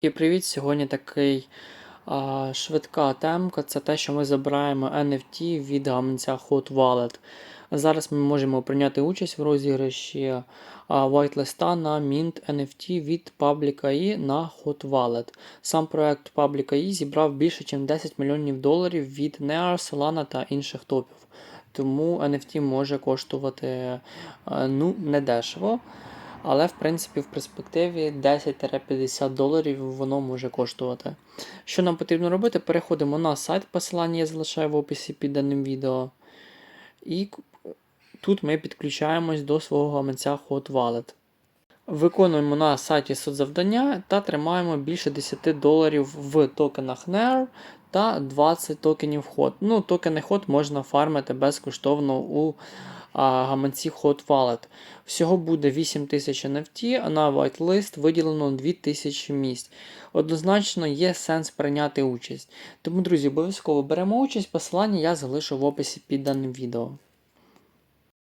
І привіт! Сьогодні такий а, швидка темка. Це те, що ми забираємо NFT від гаманця Hot Wallet. Зараз ми можемо прийняти участь в розіграші а, whitelist на Mint NFT від Public AI на Hot Wallet. Сам проект Public AI зібрав більше, ніж 10 мільйонів доларів від Near, Solana та інших топів. Тому NFT може коштувати ну, недешево. Але, в принципі, в перспективі 10-50 доларів воно може коштувати. Що нам потрібно робити? Переходимо на сайт, посилання я залишаю в описі під даним відео. І тут ми підключаємось до свого гаманця Hot Wallet. Виконуємо на сайті соцзавдання та тримаємо більше 10 доларів в токенах NER та 20 токенів HOT. Ну, токени HOT можна фармити безкоштовно у гаманці Hot Wallet. Всього буде 8000 NFT, а на whitelist виділено 2000 місць. Однозначно є сенс прийняти участь. Тому, друзі, обов'язково беремо участь. Посилання я залишу в описі під даним відео.